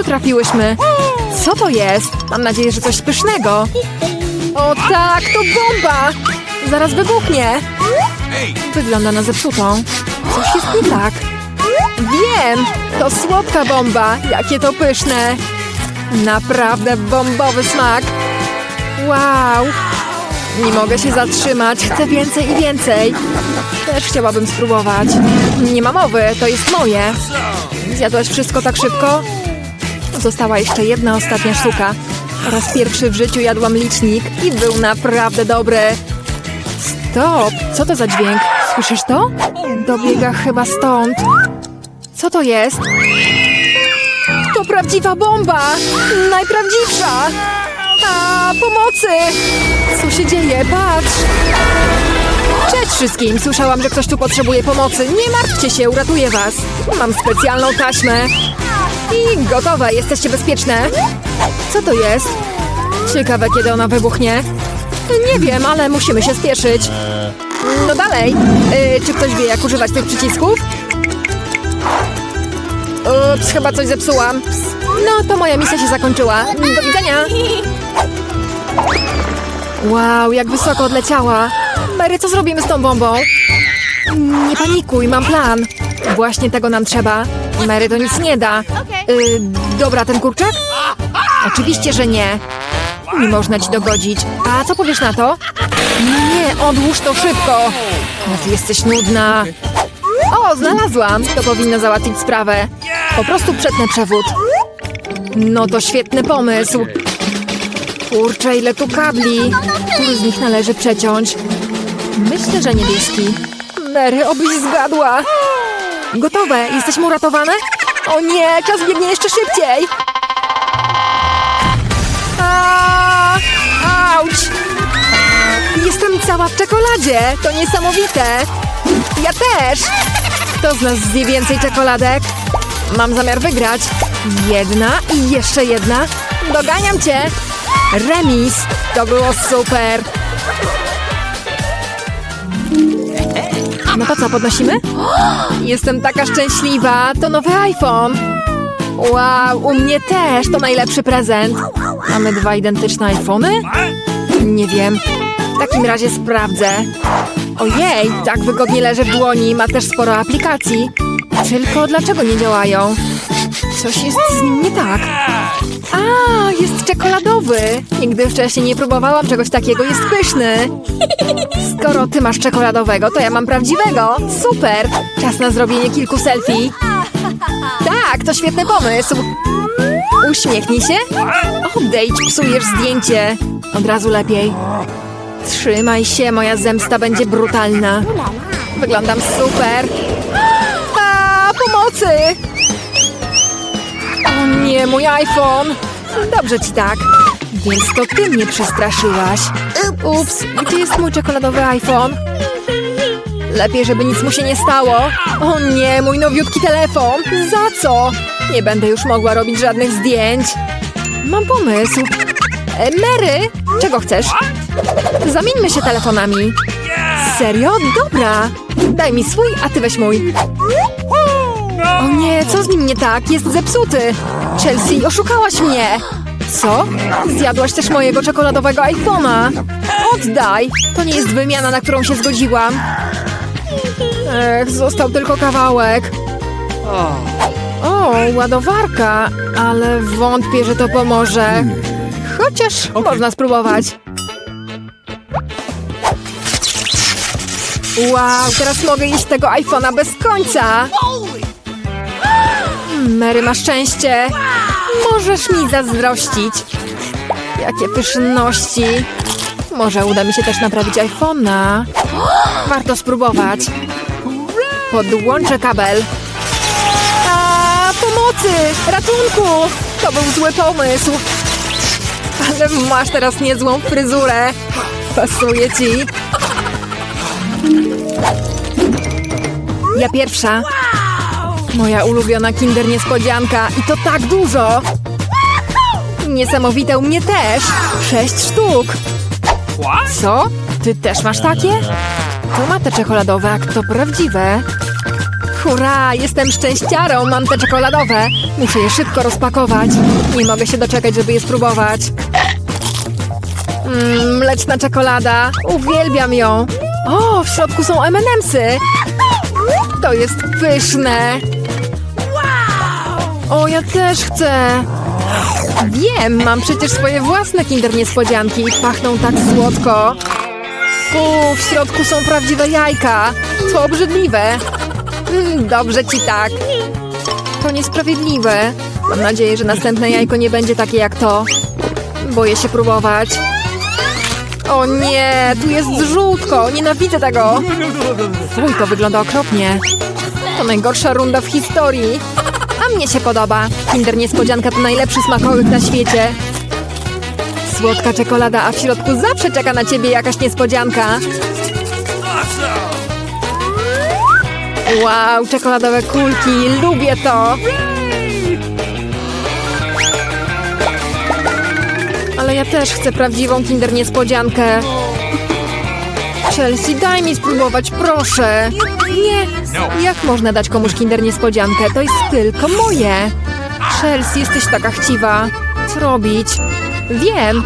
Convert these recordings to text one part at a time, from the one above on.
tu trafiłyśmy? Co to jest? Mam nadzieję, że coś pysznego. O tak, to bomba! Zaraz wybuchnie. Wygląda na zepsutą. Coś jest nie tak. Wiem! To słodka bomba. Jakie to pyszne. Naprawdę bombowy smak. Wow! Nie mogę się zatrzymać. Chcę więcej i więcej. Też chciałabym spróbować. Nie ma mowy, to jest moje. Zjadłaś wszystko tak szybko? Została jeszcze jedna ostatnia sztuka. Po raz pierwszy w życiu jadłam licznik i był naprawdę dobry. Stop! Co to za dźwięk? Słyszysz to? Dobiega chyba stąd. Co to jest? To prawdziwa bomba! Najprawdziwsza! A, pomocy! Co się dzieje? Patrz! Cześć wszystkim! Słyszałam, że ktoś tu potrzebuje pomocy. Nie martwcie się, uratuję was. Mam specjalną taśmę. I gotowe, jesteście bezpieczne. Co to jest? Ciekawe, kiedy ona wybuchnie. Nie wiem, ale musimy się spieszyć. No dalej. Yy, czy ktoś wie, jak używać tych przycisków? Ups, chyba coś zepsułam. No, to moja misja się zakończyła. Do widzenia. Wow, jak wysoko odleciała. Mary, co zrobimy z tą bombą? Nie panikuj, mam plan. Właśnie tego nam trzeba. Mary to nic nie da. Y, dobra, ten kurczak? Oczywiście, że nie. Nie można ci dogodzić. A co powiesz na to? Nie, odłóż to szybko. No ty jesteś nudna. O, znalazłam. To powinno załatwić sprawę. Po prostu przetnę przewód. No to świetny pomysł. Kurczę, ile tu kabli. Który z nich należy przeciąć? Myślę, że niebieski. Mary, obyś zgadła. Gotowe. Jesteśmy uratowane? O nie, czas biegnie jeszcze szybciej. Auć! Jestem cała w czekoladzie. To niesamowite. Ja też. Kto z nas zje więcej czekoladek? Mam zamiar wygrać. Jedna i jeszcze jedna. Doganiam cię. Remis. To było super. No to co, podnosimy? Jestem taka szczęśliwa. To nowy iPhone. Wow, u mnie też. To najlepszy prezent. Mamy dwa identyczne iPhony? Nie wiem. W takim razie sprawdzę. Ojej, tak wygodnie leży w dłoni. Ma też sporo aplikacji. Tylko dlaczego nie działają? Coś jest z nim nie tak. A, jest czekoladowy. Nigdy wcześniej nie próbowałam czegoś takiego. Jest pyszny. Skoro ty masz czekoladowego, to ja mam prawdziwego. Super. Czas na zrobienie kilku selfie. Tak, to świetny pomysł. Uśmiechnij się. Odejdź, psujesz zdjęcie. Od razu lepiej. Trzymaj się, moja zemsta będzie brutalna. Wyglądam super. A, pomocy! O nie, mój iPhone! Dobrze ci tak. Więc to ty mnie przestraszyłaś. Ups, gdzie jest mój czekoladowy iPhone? Lepiej, żeby nic mu się nie stało. O nie, mój nowiutki telefon. Za co? Nie będę już mogła robić żadnych zdjęć. Mam pomysł. E, Mary, czego chcesz? Zamieńmy się telefonami. Serio? Dobra. Daj mi swój, a ty weź mój. O nie, co z nim nie tak? Jest zepsuty. Chelsea, oszukałaś mnie. Co? Zjadłaś też mojego czekoladowego iPhone'a. Oddaj. To nie jest wymiana, na którą się zgodziłam. Ech, został tylko kawałek. O, ładowarka, ale wątpię, że to pomoże. Chociaż można spróbować. Wow, teraz mogę jeść tego iPhone'a bez końca. Mary ma szczęście. Możesz mi zazdrościć. Jakie pyszności. Może uda mi się też naprawić iPhone'a. Warto spróbować. Podłączę kabel. A, pomocy! Ratunku! To był zły pomysł. Ale masz teraz niezłą fryzurę. Pasuje ci. Ja pierwsza. Moja ulubiona kinder niespodzianka. I to tak dużo. Niesamowite u mnie też. Sześć sztuk. Co? Ty też masz takie? To mate czekoladowe, jak to prawdziwe. Hurra, jestem szczęściarą, mam te czekoladowe. Muszę je szybko rozpakować. Nie mogę się doczekać, żeby je spróbować. Mmm, mleczna czekolada. Uwielbiam ją. O, w środku są M&M'sy. To jest pyszne. O, ja też chcę. Wiem, mam przecież swoje własne kinder niespodzianki. Pachną tak słodko. Fu, w środku są prawdziwe jajka. To obrzydliwe. Mm, Dobrze ci tak. To niesprawiedliwe. Mam nadzieję, że następne jajko nie będzie takie jak to. Boję się próbować. O nie, tu jest żółtko. Nienawidzę tego. Fuj, to wygląda okropnie. To najgorsza runda w historii. A mnie się podoba. Kinder Niespodzianka to najlepszy smakołyk na świecie. Słodka czekolada, a w środku zawsze czeka na ciebie jakaś niespodzianka. Wow, czekoladowe kulki, lubię to. Ale ja też chcę prawdziwą Kinder Niespodziankę. Chelsea, daj mi spróbować, proszę. Nie, jak można dać komuś Kinder Niespodziankę? To jest tylko moje. Chelsea, jesteś taka chciwa. Co robić? Wiem.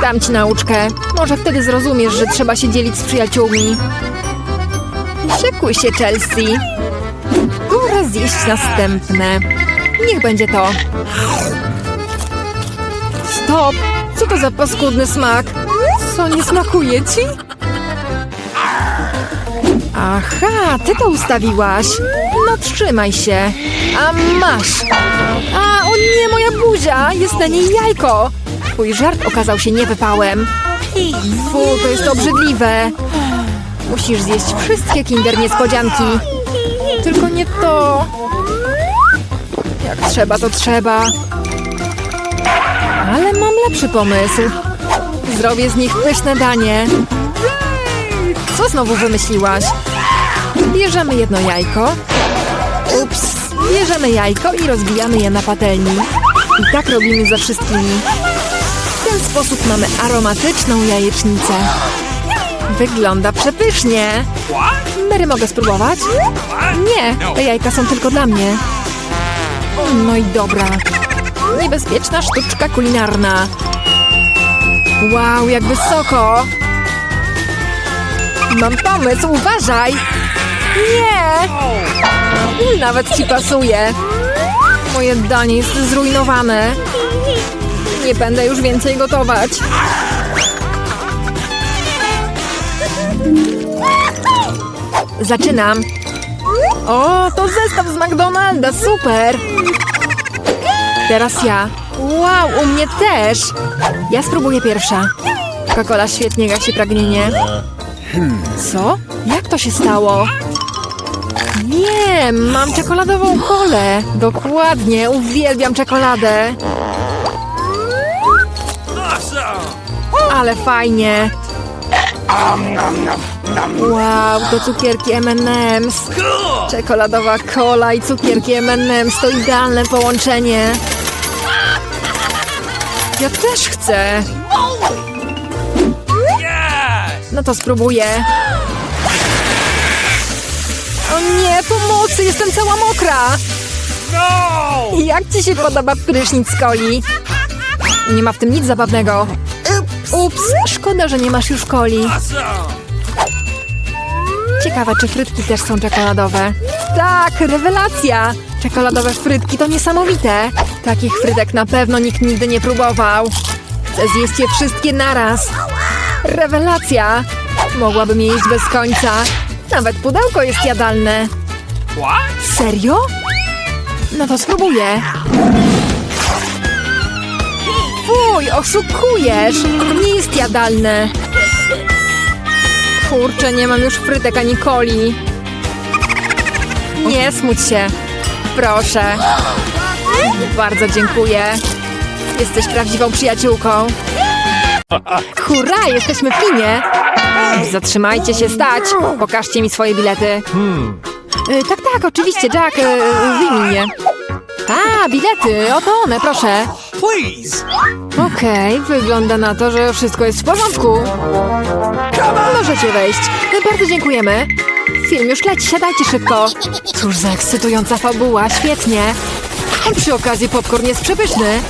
Dam ci nauczkę. Może wtedy zrozumiesz, że trzeba się dzielić z przyjaciółmi. Szykuj się, Chelsea. Pora zjeść następne. Niech będzie to. Stop! Co to za paskudny smak? Co, nie smakuje ci? Aha, ty to ustawiłaś. No trzymaj się. A masz. A, o nie, moja buzia! Jest na niej jajko. Twój żart okazał się niewypałem. Fu, to jest obrzydliwe. Musisz zjeść wszystkie kinder niespodzianki. Tylko nie to. Jak trzeba, to trzeba. Ale mam lepszy pomysł. Zrobię z nich pyszne danie. Co znowu wymyśliłaś? Bierzemy jedno jajko. Ups. Bierzemy jajko i rozbijamy je na patelni. I tak robimy ze wszystkimi. W ten sposób mamy aromatyczną jajecznicę. Wygląda przepysznie. Mary, mogę spróbować? Nie, te jajka są tylko dla mnie. No i dobra. Niebezpieczna sztuczka kulinarna. Wow, jak wysoko! Mam pomysł, uważaj! Nie! Nawet ci pasuje. Moje danie jest zrujnowane. Nie będę już więcej gotować. Zaczynam. O, to zestaw z McDonalda, super! Teraz ja. Wow, u mnie też! Ja spróbuję pierwsza. Coca-Cola świetnie gasi pragnienie. Co? Jak to się stało? Wiem, mam czekoladową kolę. Dokładnie, uwielbiam czekoladę. Ale fajnie. Wow, to cukierki M&M's. Czekoladowa kola i cukierki M&M's to idealne połączenie. Ja też chcę. No to spróbuję. O nie, pomocy, jestem cała mokra. Jak ci się podoba prysznic z coli? Nie ma w tym nic zabawnego. Ups, szkoda, że nie masz już coli. Ciekawe, czy frytki też są czekoladowe. Tak, rewelacja! Czekoladowe frytki to niesamowite. Takich frytek na pewno nikt nigdy nie próbował. Chcę zjeść je wszystkie naraz. Rewelacja! Mogłabym je jeść bez końca. Nawet pudełko jest jadalne. Serio? No to spróbuję. Fuj, oszukujesz! Nie jest jadalne. Kurczę, nie mam już frytek ani coli. Nie smuć się. Proszę. Bardzo dziękuję. Jesteś prawdziwą przyjaciółką. Hurra, jesteśmy w kinie. Zatrzymajcie się, stać. Pokażcie mi swoje bilety. E, tak, tak, oczywiście, Jack, e, wyjmij je. A, bilety, oto one, proszę. Please! Okej, wygląda na to, że wszystko jest w porządku. Możecie wejść. Bardzo dziękujemy. Film już leci, siadajcie szybko. Cóż za ekscytująca fabuła, świetnie. A przy okazji popcorn jest przepyszny.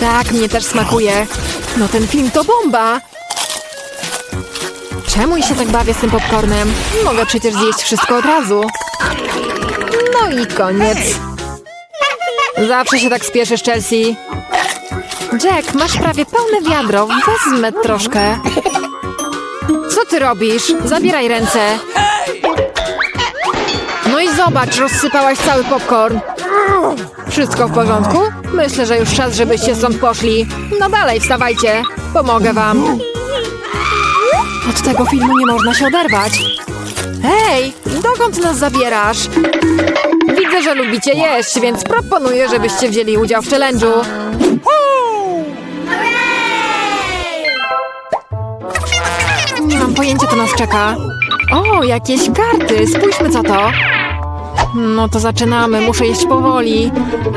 Tak, mnie też smakuje. No ten film to bomba. Czemu się tak bawię z tym popcornem? Mogę przecież zjeść wszystko od razu. No i koniec. Zawsze się tak spieszysz, Chelsea. Jack, masz prawie pełne wiadro. Wezmę troszkę. Co ty robisz? Zabieraj ręce. No i zobacz, rozsypałaś cały popcorn. Wszystko w porządku? Myślę, że już czas, żebyście stąd poszli. No dalej, wstawajcie. Pomogę wam. Od tego filmu nie można się oderwać. Hej, dokąd nas zabierasz? Widzę, że lubicie jeść, więc proponuję, żebyście wzięli udział w challenge'u. Nie mam pojęcia, co nas czeka. O, jakieś karty. Spójrzmy, co to. No to zaczynamy. Muszę jeść powoli.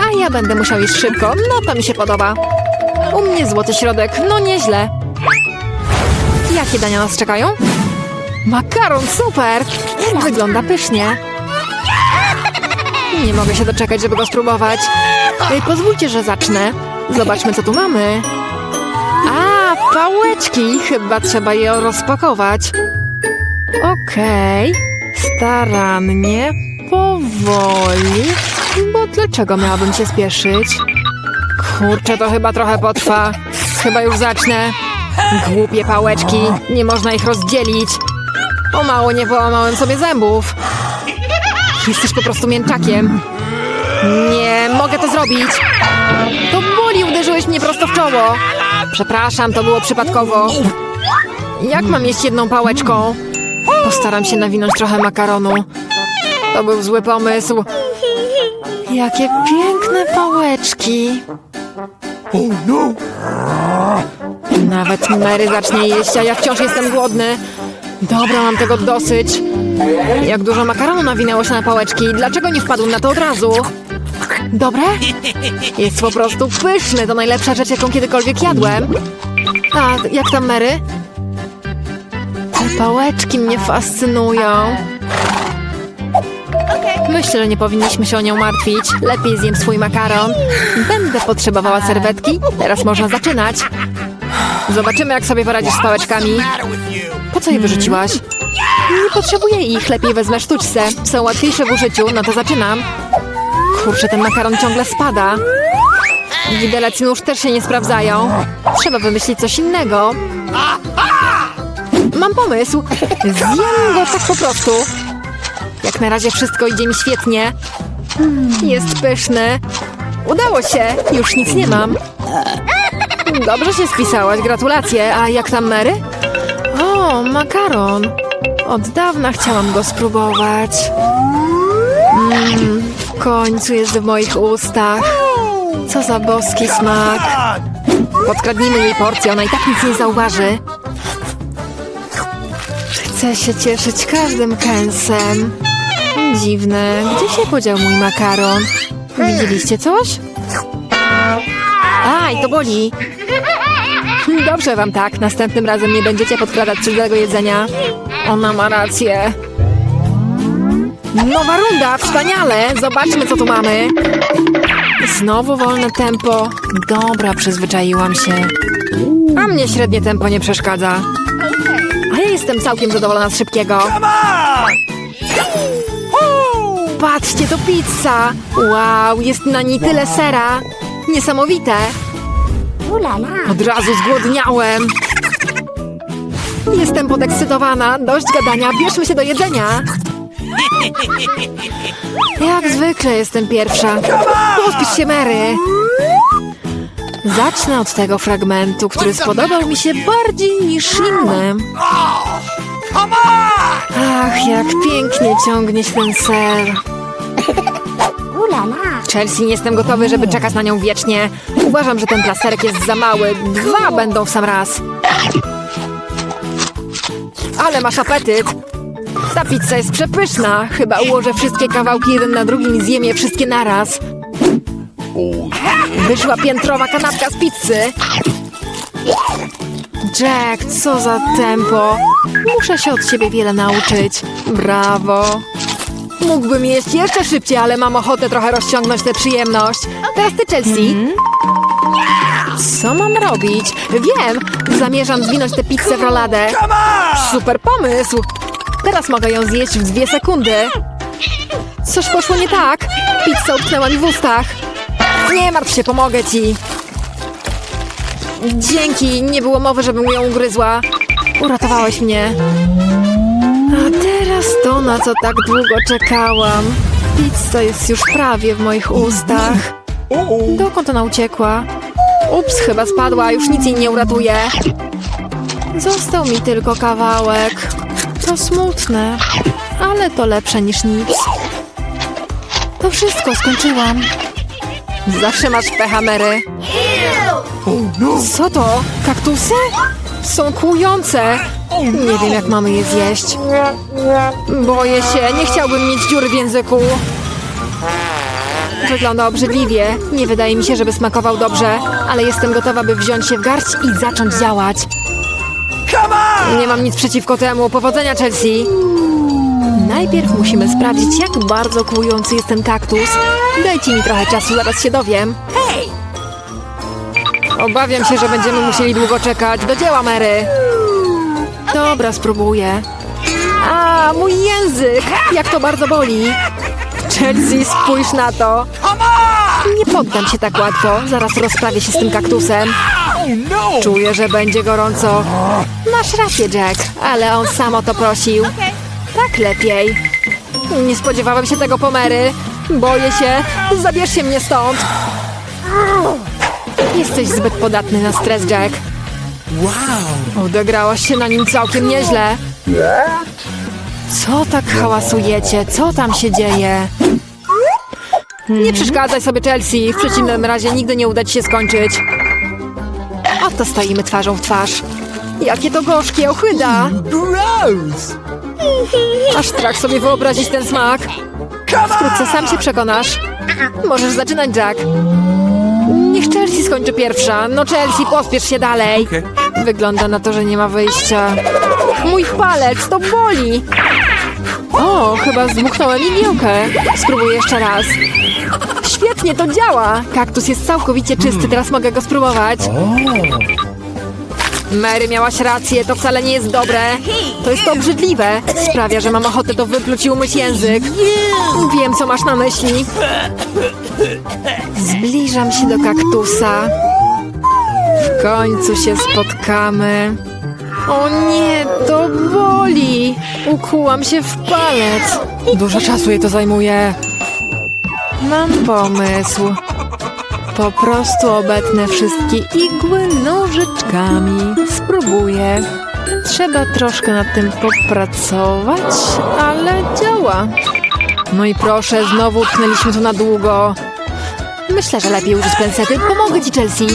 A ja będę musiał jeść szybko. No to mi się podoba. U mnie złoty środek. No nieźle. Jakie dania nas czekają? Makaron, super! Wygląda pysznie. Nie mogę się doczekać, żeby go spróbować. Ej, pozwólcie, że zacznę. Zobaczmy, co tu mamy. A, pałeczki. Chyba trzeba je rozpakować. Okej. Starannie, powoli. Bo dlaczego miałabym się spieszyć? Kurczę, to chyba trochę potrwa. Chyba już zacznę. Głupie pałeczki. Nie można ich rozdzielić. O mało nie połamałem sobie zębów. Jesteś po prostu mięczakiem. Nie, mogę to zrobić. To boli, uderzyłeś mnie prosto w czoło. Przepraszam, to było przypadkowo. Jak mam jeść jedną pałeczką? Postaram się nawinąć trochę makaronu. To był zły pomysł. Jakie piękne pałeczki. Nawet Mary zacznie jeść, a ja wciąż jestem głodny. Dobra, mam tego dosyć. Jak dużo makaronu nawinęło się na pałeczki. Dlaczego nie wpadłem na to od razu? Dobre? Jest po prostu pyszny. To najlepsza rzecz, jaką kiedykolwiek jadłem. A jak tam Mary? Te pałeczki mnie fascynują. Myślę, że nie powinniśmy się o nią martwić. Lepiej zjem swój makaron. Będę potrzebowała serwetki. Teraz można zaczynać. Zobaczymy, jak sobie poradzisz z pałeczkami. Po co je wyrzuciłaś? Nie potrzebuję ich. Lepiej wezmę sztućce. Są łatwiejsze w użyciu, no to zaczynam. Kurczę, ten makaron ciągle spada. Widelec nóż też się nie sprawdzają. Trzeba wymyślić coś innego. Mam pomysł. Zjem go tak po prostu. Jak na razie wszystko idzie mi świetnie. Jest pyszny. Udało się. Już nic nie mam. Dobrze się spisałaś, gratulacje. A jak tam Mary? O, makaron. Od dawna chciałam go spróbować. Mmm, w końcu jest w moich ustach. Co za boski smak. Podkradnijmy jej porcję, ona i tak nic nie zauważy. Chcę się cieszyć każdym kęsem. Dziwne, gdzie się podział mój makaron? Widzieliście coś? Aj, to boli. Dobrze wam tak, następnym razem nie będziecie podkradać cudzego jedzenia. Ona ma rację. Nowa runda, wspaniale! Zobaczmy, co tu mamy. Znowu wolne tempo. Dobra, przyzwyczaiłam się. A mnie średnie tempo nie przeszkadza. A ja jestem całkiem zadowolona z szybkiego. Patrzcie, to pizza! Wow, jest na niej tyle sera. Niesamowite. Od razu zgłodniałem. Jestem podekscytowana. Dość gadania, bierzmy się do jedzenia. Jak zwykle jestem pierwsza. Pospisz się, Mary. Zacznę od tego fragmentu, który spodobał mi się bardziej niż innym. Ach, jak pięknie ciągnie się ten ser. Chelsea, nie jestem gotowy, żeby czekać na nią wiecznie. Uważam, że ten plasterek jest za mały. Dwa będą w sam raz. Ale masz apetyt. Ta pizza jest przepyszna. Chyba ułożę wszystkie kawałki jeden na drugim i zjem je wszystkie naraz. Wyszła piętrowa kanapka z pizzy. Jack, co za tempo. Muszę się od ciebie wiele nauczyć. Brawo. Mógłbym jeść jeszcze szybciej, ale mam ochotę trochę rozciągnąć tę przyjemność. Teraz ty, Chelsea. Co mam robić? Wiem! Zamierzam zwinąć tę pizzę w roladę. Super pomysł! Teraz mogę ją zjeść w dwie sekundy. Coś poszło nie tak. Pizza utknęła mi w ustach. Nie martw się, pomogę ci. Dzięki, nie było mowy, żebym ją ugryzła. Uratowałeś mnie. A teraz to, na co tak długo czekałam. Pizza jest już prawie w moich ustach. Dokąd ona uciekła? Ups, chyba spadła, już nic jej nie uratuje. Został mi tylko kawałek. To smutne, ale to lepsze niż nic. To wszystko, skończyłam. Zawsze masz pecha, Mary. Co to? Kaktusy? Są kłujące. Nie wiem, jak mamy je zjeść. Boję się, nie chciałbym mieć dziury w języku. Wygląda obrzydliwie. Nie wydaje mi się, żeby smakował dobrze, ale jestem gotowa, by wziąć się w garść i zacząć działać. Nie mam nic przeciwko temu. Powodzenia, Chelsea. Najpierw musimy sprawdzić, jak bardzo kłujący jest ten kaktus. Dajcie mi trochę czasu, zaraz się dowiem. Obawiam się, że będziemy musieli długo czekać. Do dzieła, Mary. Dobra, spróbuję. A, mój język! Jak to bardzo boli. Chelsea, spójrz na to. Nie poddam się tak łatwo. Zaraz rozprawię się z tym kaktusem. Czuję, że będzie gorąco. Masz rację, Jack, ale on sam o to prosił. Tak lepiej. Nie spodziewałem się tego pomery. Boję się. Zabierzcie mnie stąd. Jesteś zbyt podatny na stres, Jack. Wow. Odegrałaś się na nim całkiem nieźle. Co tak hałasujecie? Co tam się dzieje? Nie przeszkadzaj sobie, Chelsea. W przeciwnym razie nigdy nie uda ci się skończyć. Oto stoimy twarzą w twarz. Jakie to gorzkie, ochyda! Gross! Aż strach sobie wyobrazić ten smak. Wkrótce sam się przekonasz. Możesz zaczynać, Jack. Niech Chelsea skończy pierwsza. No Chelsea, pospiesz się dalej. Wygląda na to, że nie ma wyjścia. Mój palec, to boli. O, chyba zdmuchnąłem igiełkę. Spróbuję jeszcze raz. Świetnie, to działa. Kaktus jest całkowicie czysty, teraz mogę go spróbować. Mary, miałaś rację, to wcale nie jest dobre. To jest obrzydliwe. Sprawia, że mam ochotę to wypluć i umyć język. Wiem, co masz na myśli. Zbliżam się do kaktusa. W końcu się spotkamy. O nie, to boli. Ukułam się w palec. Dużo czasu jej to zajmuje. Mam pomysł. Po prostu obetnę wszystkie igły nożyczkami. Spróbuję. Trzeba troszkę nad tym popracować, ale działa. No i proszę, znowu utknęliśmy tu na długo. Myślę, że lepiej użyć pensety. Pomogę ci, Chelsea.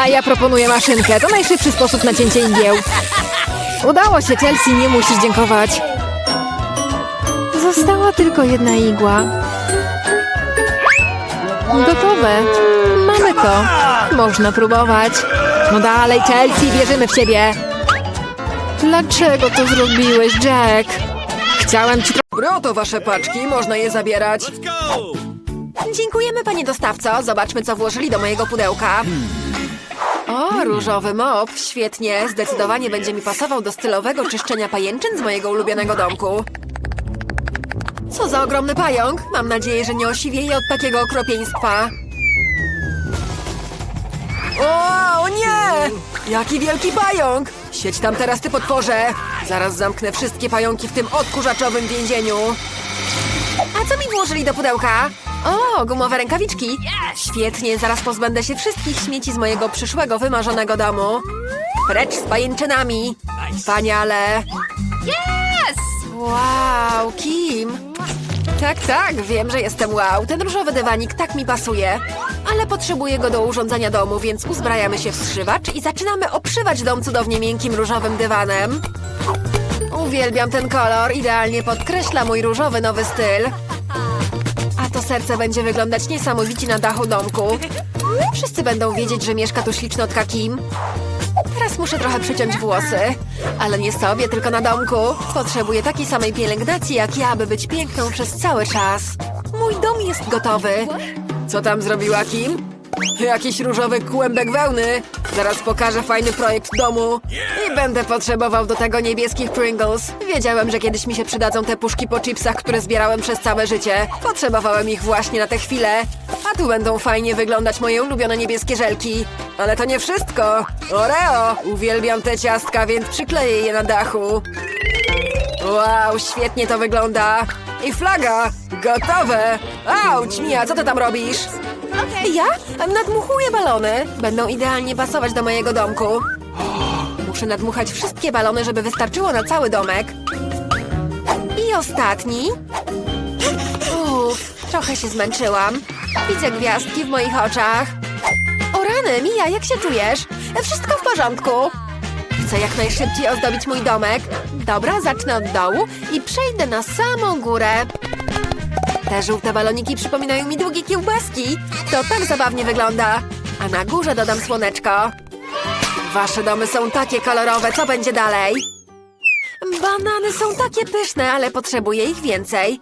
A ja proponuję maszynkę. To najszybszy sposób na cięcie igieł. Udało się, Chelsea, nie musisz dziękować. Została tylko jedna igła. Gotowe. Mamy to. Można próbować. No dalej, Chelsea, wierzymy w ciebie. Dlaczego to zrobiłeś, Jack? Chciałem ci... Oto wasze paczki, można je zabierać. Dziękujemy, panie dostawco. Zobaczmy, co włożyli do mojego pudełka. O, różowy mop. Świetnie. Zdecydowanie będzie mi pasował do stylowego czyszczenia pajęczyn z mojego ulubionego domku. Co za ogromny pająk. Mam nadzieję, że nie osiwieje od takiego okropieństwa. O, nie! Jaki wielki pająk! Siedź tam teraz, ty potworze! Zaraz zamknę wszystkie pająki w tym odkurzaczowym więzieniu. A co mi włożyli do pudełka? O, gumowe rękawiczki. Świetnie, zaraz pozbędę się wszystkich śmieci z mojego przyszłego, wymarzonego domu. Precz z pajęczynami. Wspaniale. Yes! Wow, Kim. Tak, tak, wiem, że jestem wow. Ten różowy dywanik tak mi pasuje. Ale potrzebuję go do urządzenia domu, więc uzbrajamy się w zszywacz i zaczynamy obszywać dom cudownie miękkim różowym dywanem. Uwielbiam ten kolor, idealnie podkreśla mój różowy nowy styl. A to serce będzie wyglądać niesamowicie na dachu domku. Wszyscy będą wiedzieć, że mieszka tu ślicznotka Kim. Muszę trochę przyciąć włosy. Ale nie sobie, tylko na domku. Potrzebuję takiej samej pielęgnacji jak ja, by być piękną przez cały czas. Mój dom jest gotowy. Co tam zrobiła Kim? Jakiś różowy kłębek wełny. Zaraz pokażę fajny projekt domu. I będę potrzebował do tego niebieskich Pringles. Wiedziałem, że kiedyś mi się przydadzą te puszki po chipsach, które zbierałem przez całe życie. Potrzebowałem ich właśnie na tę chwilę. A tu będą fajnie wyglądać moje ulubione niebieskie żelki. Ale to nie wszystko. Oreo! Uwielbiam te ciastka, więc przykleję je na dachu. Wow, świetnie to wygląda. I flaga! Gotowe! Auć, Mia, co ty tam robisz? Ja? Nadmuchuję balony. Będą idealnie pasować do mojego domku. Muszę nadmuchać wszystkie balony, żeby wystarczyło na cały domek. I ostatni. Uff, trochę się zmęczyłam. Widzę gwiazdki w moich oczach. O rany, Mija, jak się czujesz? Wszystko w porządku. Chcę jak najszybciej ozdobić mój domek. Dobra, zacznę od dołu i przejdę na samą górę. Te żółte baloniki przypominają mi długie kiełbaski. To tak zabawnie wygląda. A na górze dodam słoneczko. Wasze domy są takie kolorowe, co będzie dalej? Banany są takie pyszne, ale potrzebuję ich więcej.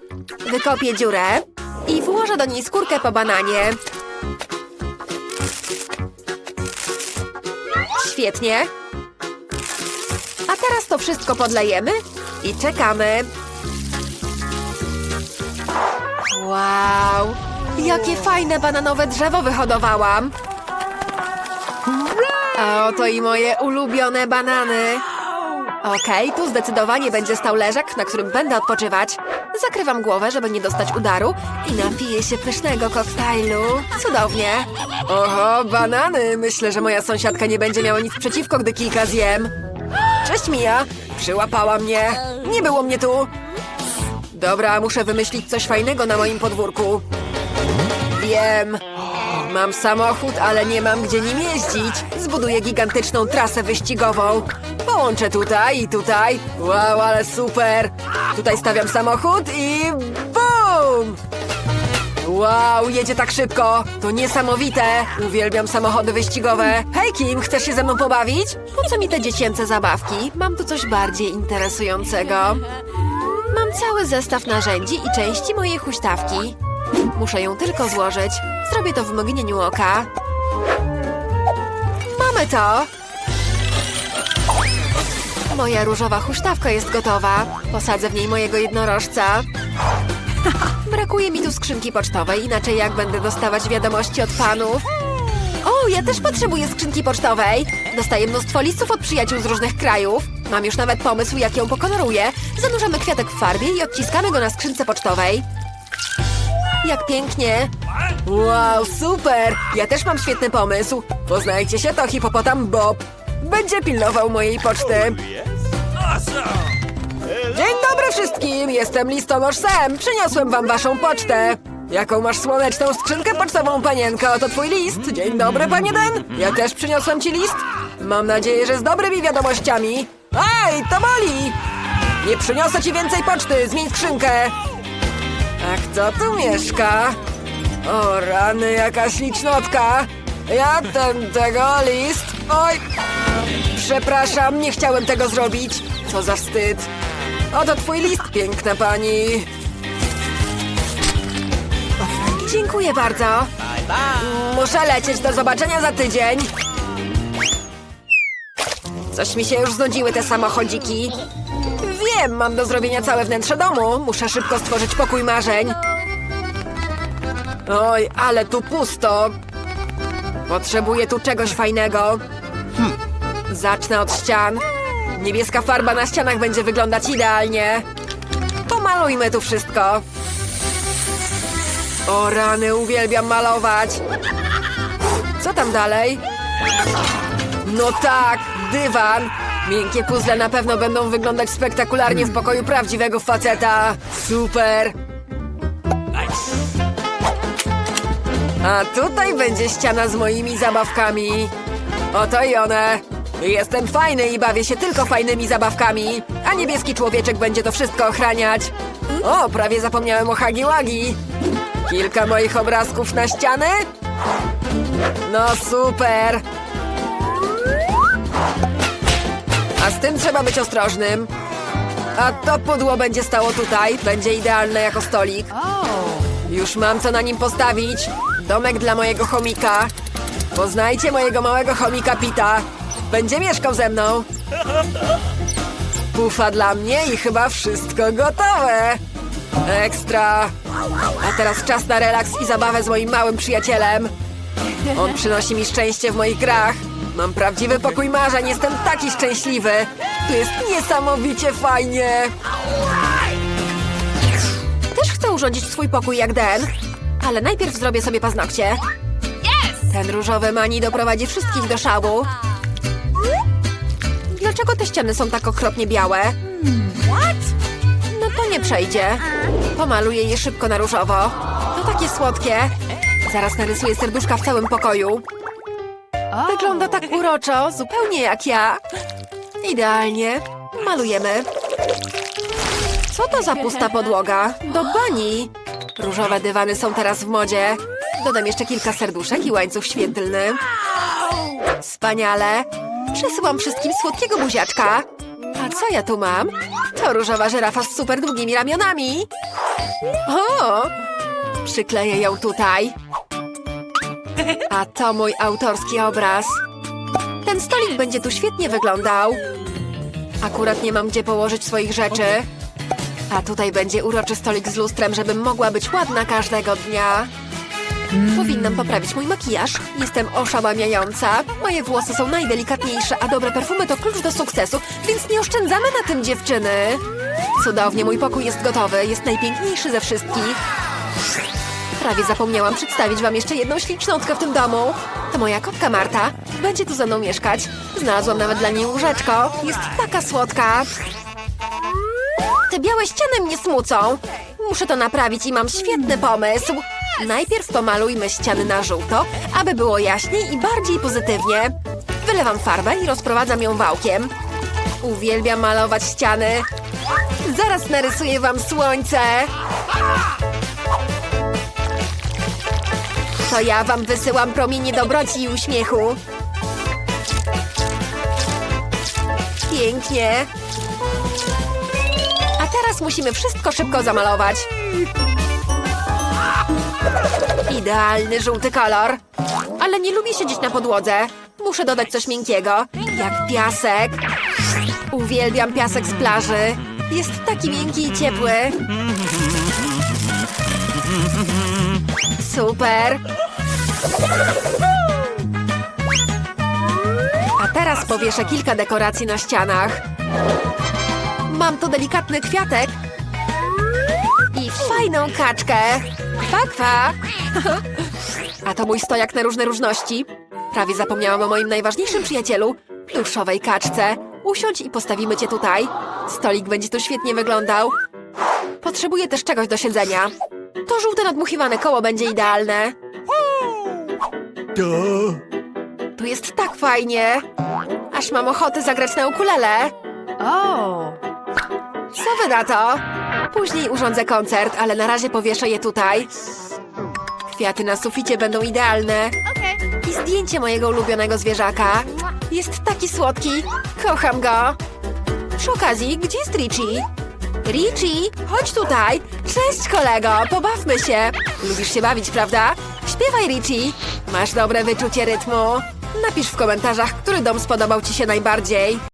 Wykopię dziurę i włożę do niej skórkę po bananie. Świetnie. A teraz to wszystko podlejemy i czekamy. Wow! Jakie fajne bananowe drzewo wyhodowałam! A oto i moje ulubione banany. Okej, tu zdecydowanie będzie stał leżak, na którym będę odpoczywać. Zakrywam głowę, żeby nie dostać udaru i napiję się pysznego koktajlu. Cudownie. Oho, banany! Myślę, że moja sąsiadka nie będzie miała nic przeciwko, gdy kilka zjem. Cześć, Mija! Przyłapała mnie. Nie było mnie tu. Dobra, muszę wymyślić coś fajnego na moim podwórku. Wiem. Mam samochód, ale nie mam gdzie nim jeździć. Zbuduję gigantyczną trasę wyścigową. Połączę tutaj i tutaj. Wow, ale super. Tutaj stawiam samochód i BUM! Wow, jedzie tak szybko. To niesamowite. Uwielbiam samochody wyścigowe. Hej Kim, chcesz się ze mną pobawić? Po co mi te dziecięce zabawki? Mam tu coś bardziej interesującego. Cały zestaw narzędzi i części mojej huśtawki. Muszę ją tylko złożyć. Zrobię to w mgnieniu oka. Mamy to! Moja różowa huśtawka jest gotowa. Posadzę w niej mojego jednorożca. Brakuje mi tu skrzynki pocztowej, inaczej jak będę dostawać wiadomości od fanów? O, ja też potrzebuję skrzynki pocztowej. Dostaję mnóstwo listów od przyjaciół z różnych krajów. Mam już nawet pomysł, jak ją pokoloruję. Zanurzamy kwiatek w farbie i odciskamy go na skrzynce pocztowej. Jak pięknie. Wow, super! Ja też mam świetny pomysł. Poznajcie się, to hipopotam Bob. Będzie pilnował mojej poczty. Dzień dobry wszystkim! Jestem listonosz Sam. Przyniosłem wam waszą pocztę. Jaką masz słoneczną skrzynkę pocztową, panienko? Oto twój list. Dzień dobry, panie Den. Ja też przyniosłem ci list. Mam nadzieję, że z dobrymi wiadomościami. Aj, to boli! Nie przyniosę ci więcej poczty. Zmień skrzynkę. A kto tu mieszka? O rany, jaka ślicznotka. Ja ten tego list. Oj! Przepraszam, nie chciałem tego zrobić. Co za wstyd. Oto twój list, piękna pani. Dziękuję bardzo. Muszę lecieć. Do zobaczenia za tydzień. Coś mi się już znudziły te samochodziki. Wiem, mam do zrobienia całe wnętrze domu. Muszę szybko stworzyć pokój marzeń. Oj, ale tu pusto. Potrzebuję tu czegoś fajnego. Zacznę od ścian. Niebieska farba na ścianach będzie wyglądać idealnie. Pomalujmy tu wszystko. O rany, uwielbiam malować. Co tam dalej? No tak, dywan. Miękkie puzzle na pewno będą wyglądać spektakularnie w pokoju prawdziwego faceta. Super. A tutaj będzie ściana z moimi zabawkami. Oto i one. Jestem fajny i bawię się tylko fajnymi zabawkami. A niebieski człowieczek będzie to wszystko ochraniać. O, prawie zapomniałem o Hagi Wagi. Kilka moich obrazków na ściany? No super. A z tym trzeba być ostrożnym. A to pudło będzie stało tutaj. Będzie idealne jako stolik. Już mam co na nim postawić. Domek dla mojego chomika. Poznajcie mojego małego chomika Pita. Będzie mieszkał ze mną. Pufa dla mnie i chyba wszystko gotowe. Ekstra. A teraz czas na relaks i zabawę z moim małym przyjacielem. On przynosi mi szczęście w moich grach. Mam prawdziwy pokój marzeń, jestem taki szczęśliwy. Tu jest niesamowicie fajnie. Też chcę urządzić swój pokój jak Den, ale najpierw zrobię sobie paznokcie. Ten różowy mani doprowadzi wszystkich do szału. Dlaczego te ściany są tak okropnie białe? No to nie przejdzie. Pomaluję je szybko na różowo. To takie słodkie. Zaraz narysuję serduszka w całym pokoju. Wygląda tak uroczo, zupełnie jak ja. Idealnie. Malujemy. Co to za pusta podłoga? Do bani. Różowe dywany są teraz w modzie. Dodam jeszcze kilka serduszek i łańcuch świetlny. Wspaniale. Przesyłam wszystkim słodkiego buziaczka. A co ja tu mam? To różowa żyrafa z super długimi ramionami. O! Przykleję ją tutaj. A to mój autorski obraz. Ten stolik będzie tu świetnie wyglądał. Akurat nie mam gdzie położyć swoich rzeczy. A tutaj będzie uroczy stolik z lustrem, żebym mogła być ładna każdego dnia. Powinnam poprawić mój makijaż. Jestem oszałamiająca. Moje włosy są najdelikatniejsze, a dobre perfumy to klucz do sukcesu, więc nie oszczędzamy na tym dziewczyny. Cudownie, mój pokój jest gotowy. Jest najpiękniejszy ze wszystkich. Prawie zapomniałam przedstawić wam jeszcze jedną ślicznotkę w tym domu. To moja kotka Marta. Będzie tu ze mną mieszkać. Znalazłam nawet dla niej łóżeczko. Jest taka słodka. Te białe ściany mnie smucą. Muszę to naprawić i mam świetny pomysł. Najpierw pomalujmy ściany na żółto, aby było jaśniej i bardziej pozytywnie. Wylewam farbę i rozprowadzam ją wałkiem. Uwielbiam malować ściany. Zaraz narysuję wam słońce. To ja wam wysyłam promienie dobroci i uśmiechu. Pięknie. A teraz musimy wszystko szybko zamalować. Idealny żółty kolor. Ale nie lubię siedzieć na podłodze. Muszę dodać coś miękkiego, jak piasek. Uwielbiam piasek z plaży. Jest taki miękki i ciepły. Super. A teraz powieszę kilka dekoracji na ścianach. Mam tu delikatny kwiatek i fajną kaczkę. Kwa, kwa. A to mój stojak na różne różności. Prawie zapomniałam o moim najważniejszym przyjacielu, pluszowej kaczce. Usiądź i postawimy cię tutaj. Stolik będzie tu świetnie wyglądał. Potrzebuję też czegoś do siedzenia. To żółte nadmuchiwane koło będzie idealne. Tu jest tak fajnie. Aż mam ochotę zagrać na ukulele. Oh. Co wy na to? Później urządzę koncert, ale na razie powieszę je tutaj. Kwiaty na suficie będą idealne. I zdjęcie mojego ulubionego zwierzaka. Jest taki słodki. Kocham go. Przy okazji, gdzie jest Richie? Richie, chodź tutaj. Cześć, kolego, pobawmy się. Lubisz się bawić, prawda? Śpiewaj, Richie. Masz dobre wyczucie rytmu. Napisz w komentarzach, który dom spodobał ci się najbardziej.